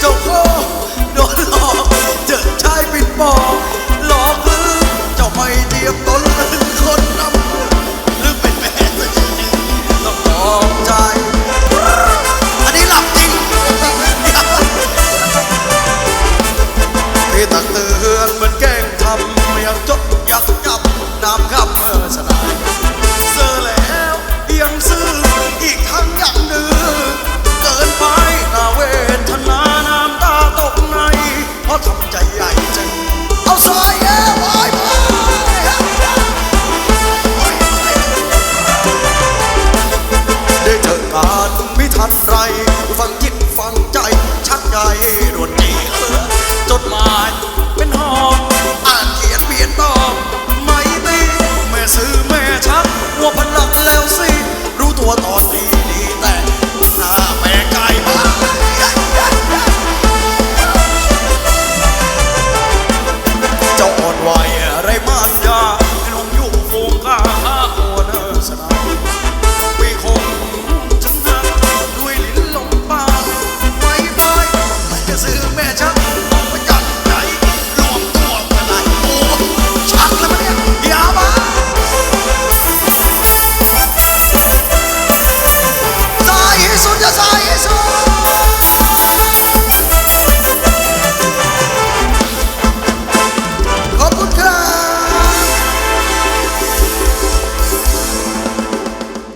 เจ้าพ่อโดนหลอกเจอชายปิดปอกหลอกลืมเจ้าไม่เทียบตนคนนำหรือเป็นแม่ตัวจริงต้องลองใจ อันนี้หลับจริงพี่ตักเตือนเหมือนแก ใจรวดเดียจดหมายเป็นหอ